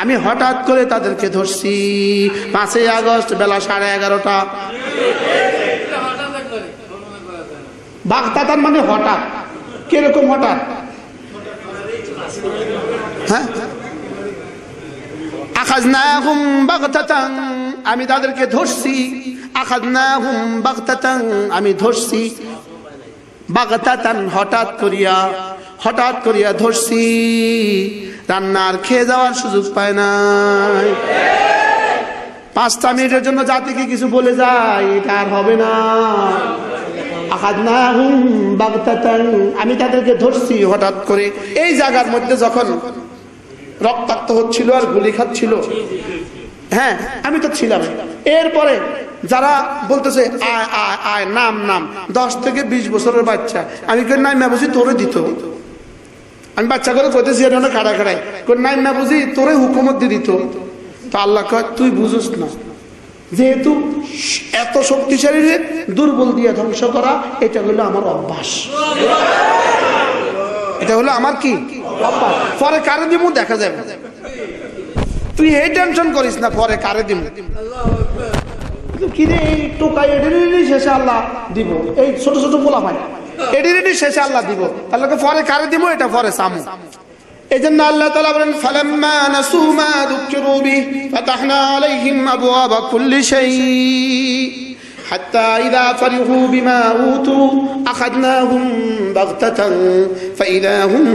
আমি হঠাৎ করে তাদেরকে ধরছি। পাঁচই আগস্ট বেলা সাড়ে এগারোটা। বাগদাতান মানে হঠাৎ। কীরকম হঠাৎ? হ্যাঁ? আমি তাদেরকে ধরছি। আমি ধরছি। বাগতাতান হঠাৎ করিয়া হঠাৎ করিয়া ধরছি। রান্নার খেয়ে যাওয়ার সুযোগ পায় নাই। পাঁচটা মিনিটের জন্য জাতিকে কিছু বলে যায়, এটা আর হবে না। আমি তাদেরকে ধরছি হঠাৎ করে। এই জায়গার মধ্যে যখন রক্তাক্ত হচ্ছিল আর গুলি খাচ্ছিল হ্যাঁ আমি তো ছিলাম। এরপরে যারা বলতেছে, আয় আয় আয়, নাম নাম, দশ থেকে বিশ বছরের বাচ্চা, আমি নাই বুঝি তোরে দিত। আমি বাচ্চা করে কইতেছি, এটা কাড়া কাড়াই কই, নাই, না বুঝি, তোরে হুকুমত দিয়ে দিত। তো আল্লাহ কয়, তুই বুঝুস না। যেহেতু এত শক্তিশালী রে, দুর্বল দিয়ে ধ্বংস করা, এটা হলো আমার অভ্যাস। এটা হলো আমার কি। পরে কারে দিব দেখা যাবে। তুই এই টেনশন করিস না, পরে কারে দিব কিরে এই টোকাই শেষে আল্লাহ দিব। এই ছোট ছোট পোলা ভাই এডিরিটি শেষে আল্লাহ দিব তাহলে পরে কারে দিব এটা পরে সামু এই জন্য আল্লাহ তালা বলেন ফালাম্মা নাসু মা দুঃখিরু বিহি ফাতাহনা আলাইহিম আবওয়াবা কুল্লি শাই حتى إذا فرحوا بما أوتوا أخذناهم بغتة فإذا هم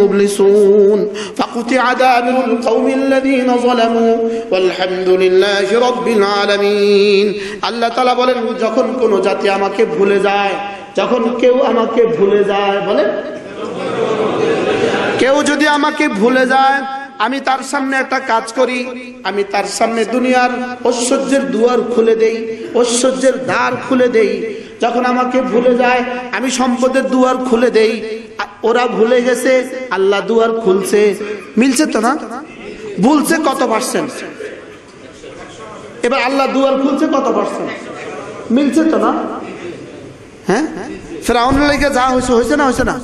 مبلسون فقطع دابر القوم الذين ظلموا والحمد لله رب العالمين আল্লাহ তালা বলেন যখন কোনো জাতি আমাকে ভুলে যায় যখন কেউ আমাকে ভুলে যায় বলে কেউ যদি আমাকে ভুলে যায়, আমি তার সামনে একটা কাজ করি, আমি তার সামনে দুনিয়ার ঐশ্বর্যের দুয়ার খুলে দেই, ঐশ্বর্যের দ্বার খুলে দেই। যখন আমাকে ভুলে যায়, আমি সম্পদের দুয়ার খুলে দেই। ওরা ভুলে গেছে, আল্লাহ দুয়ার খুলছে। মিলছে তো না? ভুলছে কত পার্সেন্ট এবার আল্লাহ দুয়ার খুলছে কত পার্সেন্ট মিলছে তো না? হ্যাঁ? ফেরাউনের লেগে যা হয়েছে হয়েছে না হয়েছে না?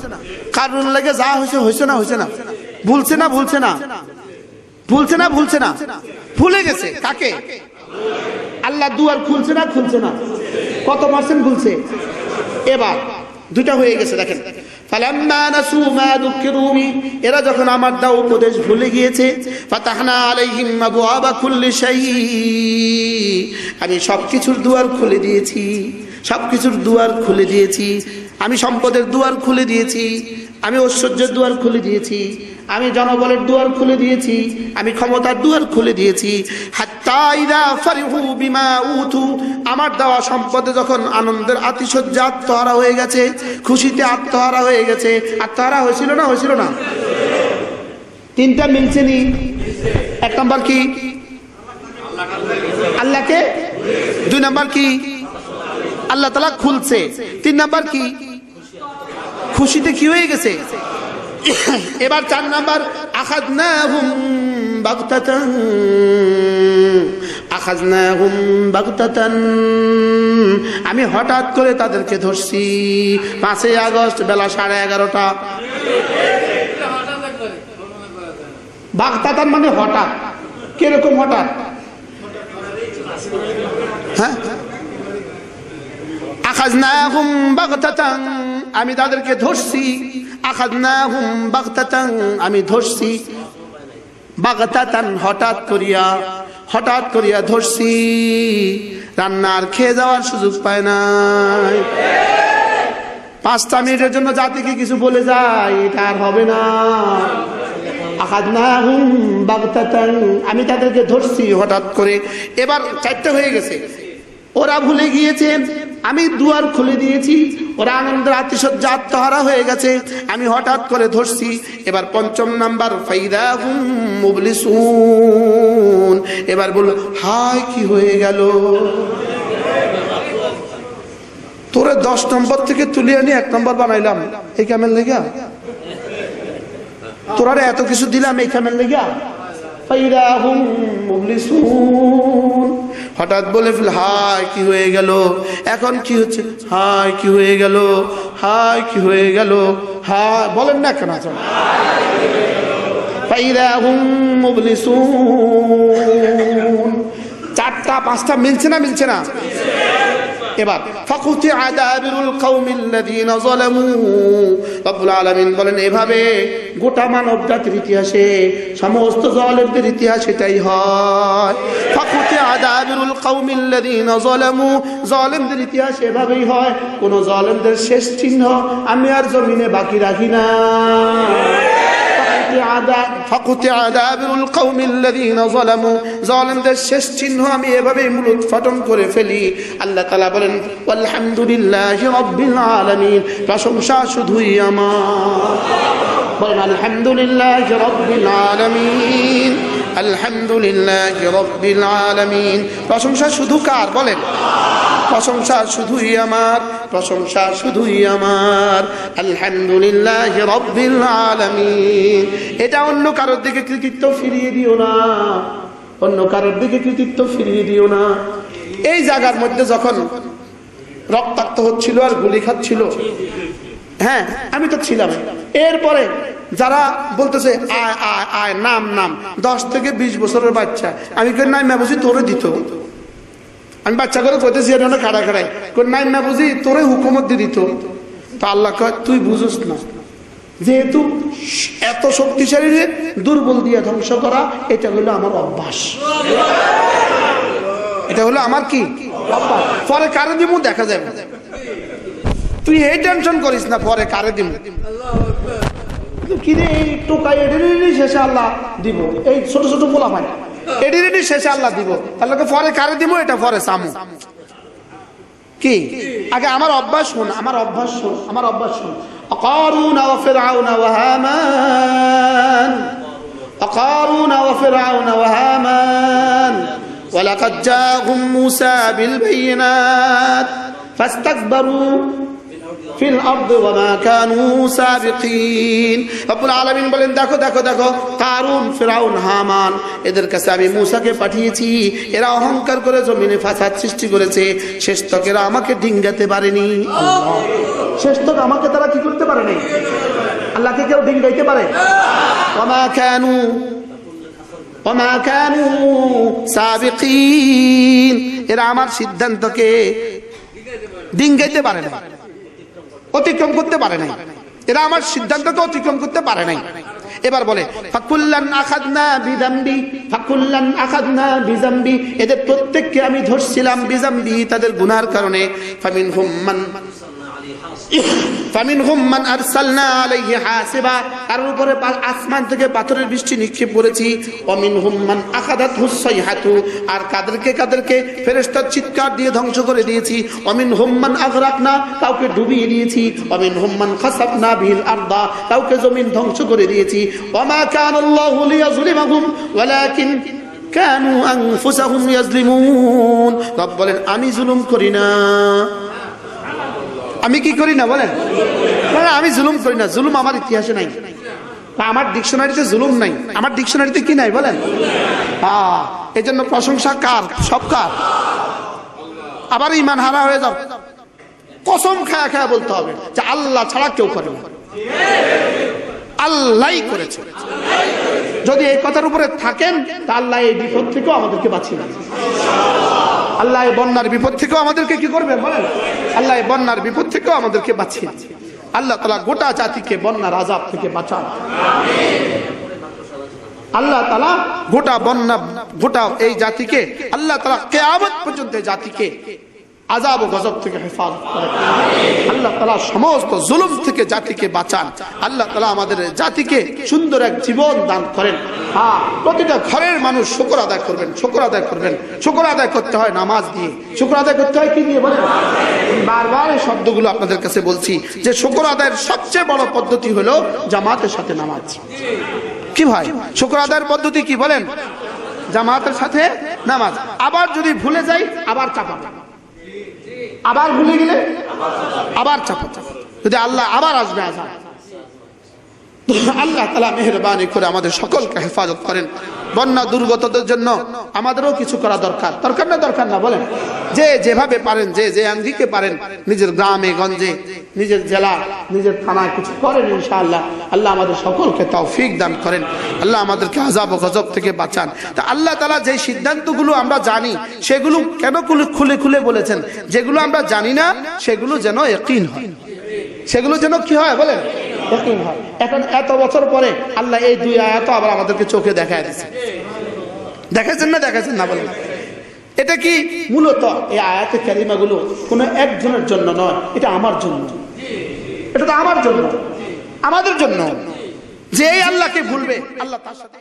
কারুন লেগে যা হয়েছে হয়েছে না হয়েছে না? ভুলছে না ভুলছে না? ভুলছে না ভুলছে না? ভুলে গেছে? কাকে? আল্লাহ দুয়ার খুলছে না খুলছে না? কত পার্সেন্ট ভুলছে এবার দুটা হয়ে গেছে, দেখেন। এরা যখন আমার দা উপদেশ ভুলে গিয়েছে আমি সবকিছুর দুয়ার খুলে দিয়েছি। সবকিছুর দুয়ার খুলে দিয়েছি। আমি সম্পদের দুয়ার খুলে দিয়েছি। আমি ঐশ্বর্যের দুয়ার খুলে দিয়েছি। আমি জনবলের দুয়ার খুলে দিয়েছি। আমি ক্ষমতার দুয়ার খুলে দিয়েছি। আমার দেওয়া সম্পদে যখন আনন্দের আতিশয্যা আত্মহারা হয়ে গেছে, খুশিতে আত্মহারা হয়ে গেছে। আত্মহারা হয়েছিল না হয়েছিল না? তিনটা মিলছে নি? এক নম্বর কি? আল্লাহকে? দুই নম্বর কি? আল্লাহ তালা খুলছে। তিন নাম্বার কি? খুশিতে কি হয়ে গেছে? এবার চার নাম্বার, আখাজনাহুম বাগতাতান। আখাজনাহুম বাগতাতান। আমি হঠাৎ করে তাদেরকে ধরছি। পাঁচই আগস্ট বেলা সাড়ে এগারোটা। বাগতাতান মানে হঠাৎ। কীরকম হঠাৎ? হ্যাঁ? আখাজনাহুম বাগতাতান আমি তাদেরকে ধরছি। আখাজনাহুম বাগতাতান আমি ধরছি। বাগতাতান হঠাৎ করিয়া হঠাৎ করিয়া ধরছি। রান্নার খেয়ে যাওয়ার সুযোগ পায় নাই। পাঁচটা মিনিটের জন্য জাতিকে কিছু বলে যায়, এটা আর হবে না। আমি তাদেরকে ধরছি হঠাৎ করে। এবার চারটে হয়ে গেছে। ওরা ভুলে গিয়েছে আমি দুয়ার খুলে দিয়েছি। ওরা আনন্দের আত্মীয়সজ্জা আত্মহারা হয়ে গেছে। আমি হঠাৎ করে ধরছি। এবার পঞ্চম নাম্বার ফাইদা মুবলিসুন। এবার বলল, হায়, কি হয়ে গেল? তোরে দশ নম্বর থেকে তুলে আনি এক নম্বর বানাইলাম। এই কেমন লেগা? তোরা এত কিছু দিলাম এই কেমন লেগা? ফাইদা হুম মুবলিসুন। হঠাৎ বলে ফেল, হায়, কি হয়ে গেল? এখন কি হচ্ছে? হায়, কি হয়ে গেল? হায়, কি হয়ে গেল? হা বলেন না কেন আছেন চারটা, পাঁচটা মিলছে না মিলছে না? এবার, ফাকুতি আদাবিরুল কওমিল্লাযীনা যালামু। রব্বুল আলামিন বলেন, এভাবে গোটা মানব জাতির ইতিহাসে, সমস্ত জালেমদের ইতিহাস এটাই হয়। ফাকুতি আদাবিরুল কওমিল্লাযীনা যালামু। জালেমদের ইতিহাস এভাবেই হয়, কোন জালেমদের শেষ চিহ্ন আমি আর জমিনে বাকি রাখি না। ফাকুতি আদাবিরুল কওমিল্লাযীনা যালামু জালেমদের শেষ চিহ্ন আমি এভাবেই মূলত ফাটন করে ফেলি আল্লাহ তাআলা বলেন আলহামদুলিল্লাহি রাব্বিল আলামিন প্রশংসা শুধুই আমার বলেন আলহামদুলিল্লাহি রাব্বিল আলামিন আলহামদুলিল্লাহি রাব্বিল আলামিন। প্রশংসা শুধু কার বলেন? প্রশংসা শুধুই আমার, প্রশংসা শুধুই আমার। আলহামদুলিল্লাহ রব্বিল আলামিন। এটা অন্য কারোর দিকে কৃতিত্ব ফিরিয়ে দিও না। অন্য কারোর দিকে কৃতিত্ব ফিরিয়ে দিও না। এই জায়গার মধ্যে যখন রক্তাক্ত হচ্ছিল আর গুলি খাচ্ছিল হ্যাঁ আমি তো ছিলাম। এরপরে যারা বলতেছে, আয় আয় আয়, নাম নাম। দশ থেকে বিশ বছরের বাচ্চা। আমি কেন নাই বুঝি তোরে দিত। আমি বাচ্চা করে কইতেছি না খাড়া খাড়াই কোন নাই বুঝি তোরে হুকুমত দিয়ে দিত। তো আল্লাহ কয়, তুই বুঝোস না। যেহেতু এত শক্তিশালী দুর্বল দিয়ে ধ্বংস করা, এটা হলো আমার অভ্যাস। এটা হলো আমার কি। পরে কারে দিব দেখা যাবে। তুই এই টেনশন করিস না, পরে কারে দিব কিরে এই টোকা এডিটি শেষে আল্লাহ দিব এই ছোট ছোট পোলা পায় এডিটি শেষে আল্লাহ দিব তাহলে পরে কারে দিব এটা পরে সামু কি আগে আমার অভ্যাস শোন আমার অভ্যাস শোন আমার অভ্যাস শোন অকারুন وفرعون وهامان أقارون وفرعون وهامان ولقد جاءهم موسى بالبينات فاستكبروا ফিল আরদ ওয়া মা কানু সাবিকিন। রব্বুল আলামিন বলেন দেখো দেখো দেখো কারুন ফিরাউন হামান এদের কাছে আমি মূসাকে পাঠিয়েছি। এরা অহংকার করে জমিনে ফাসাদ সৃষ্টি করেছে। শেষ তক এরা আমাকে ডিঙ্গাতে পারেনি। শেষ তক আমাকে তারা কি করতে পারেনি আল্লাহকে কেউ ডিঙ্গাইতে পারে? ওয়া মা কানু ওয়া মা কানু সাবিকিন। এরা আমার সিদ্ধান্তকে ডিঙ্গাইতে পারে না অতিক্রম করতে পারে নাই। এরা আমার সিদ্ধান্তকে অতিক্রম করতে পারে নাই। এবার বলে, ফাকুল্লান আখাদনা বিজাম্বি ফাকুল্লান আখাদনা বিজাম্বি এদের প্রত্যেককে আমি ধরছিলাম বিজাম্বি তাদের গুনার কারণে। উপরে আসমান থেকে পাথরের বৃষ্টি নিক্ষেপ করেছি। অমিন আর কাদেরকে কাদেরকে ফেরেশতার চিৎকার দিয়ে ধ্বংস করে দিয়েছি। অমিন কাউকে ডুবিয়ে দিয়েছি। অমিন কাউকে জমিন ধ্বংস করে দিয়েছি। কানু বলেন, আমি জুলুম করি না। আমি কি করি না, বলেন? আমি জুলুম করি না, জুলুম আমার ইতিহাসে নাই। আমার ডিকশনারিতে জুলুম নাই। আমার ডিকশনারিতে কি নাই, বলেন? হ্যাঁ এই জন্য প্রশংসা কার? সব কার? আবার ইমান হারা হয়ে যাও। কসম খায়া খায়া বলতে হবে যে আল্লাহ ছাড়া কেউ করে না। আল্লাহ করেছে। যদি এই কথার উপরে থাকেন, তা আল্লাহ এই বিপদ থেকেও আমাদেরকে বাঁচিয়ে আল্লাহ বন্যার বিপদ থেকেও আমাদেরকে কি করবে বলেন আল্লাহ বন্যার বিপদ থেকেও আমাদেরকে বাঁচিয়ে। আল্লাহ তালা গোটা জাতিকে বন্যার আজাব থেকে বাঁচান আল্লাহ তালা গোটা বন্যা, গোটা এই জাতিকে, আল্লাহ তালা কেয়ামত পর্যন্ত জাতিকে আজাব ও গজব থেকে হেফাজত করে। আল্লাহ তালা সমস্ত জুলুম থেকে জাতিকে বাঁচান। আল্লাহ তালা আমাদের জাতিকে সুন্দর এক জীবন দান করেন। হ্যাঁ প্রতিটা ঘরের মানুষ শুকর আদায় করবেন, শুকর আদায় করবেন। শুকর আদায় করতে হয় নামাজ দিয়ে। শুকর আদায় করতে হয় কি দিয়ে বলেন? বারবার এই শব্দগুলো আপনাদের কাছে বলছি যে শুকর আদায়ের সবচেয়ে বড় পদ্ধতি হলো জামাতের সাথে নামাজ। কি ভাই? শুকর আদায়ের পদ্ধতি কি বলেন? জামাতের সাথে নামাজ। আবার যদি ভুলে যাই, আবার চাপা আবার ভুলে গেলে? আবার চাপা যদি আল্লাহ আবার আসবে আজ আল্লাহ তালা মেহরবানি করে আমাদের সকলকে হেফাজত করেন। বন্যা দুর্গতদের জন্য আমাদেরও কিছু করা দরকার। দরকার না দরকার না, বলেন। যে যেভাবে পারেন, যে যে আঙ্গিকে পারেন, নিজের গ্রামে, গঞ্জে, নিজের জেলা, নিজের থানায় কিছু করেন ইনশাআল্লাহ। আল্লাহ আমাদের সকলকে তৌফিক দান করেন। আল্লাহ আমাদেরকে আজাব ও গজব থেকে বাঁচান। তা আল্লাহ তালা যে সিদ্ধান্তগুলো আমরা জানি, সেগুলো কেন খুলে খুলে বলেছেন? যেগুলো আমরা জানি না, সেগুলো যেন একইন হয়। সেগুলো যেন কি হয়, বলেন? একইন হয়। এখন এত বছর পরে আল্লাহ এই দুই আয়াত আবার আমাদেরকে চোখে দিচ্ছে না না বলেন। এটা কি মূলত এই আয়াতে কোনো একজনের জন্য নয়, এটা আমার জন্য। এটা তো আমার জন্য, আমাদের জন্য। যে আল্লাহকে ভুলবে, আল্লাহ তার সাথে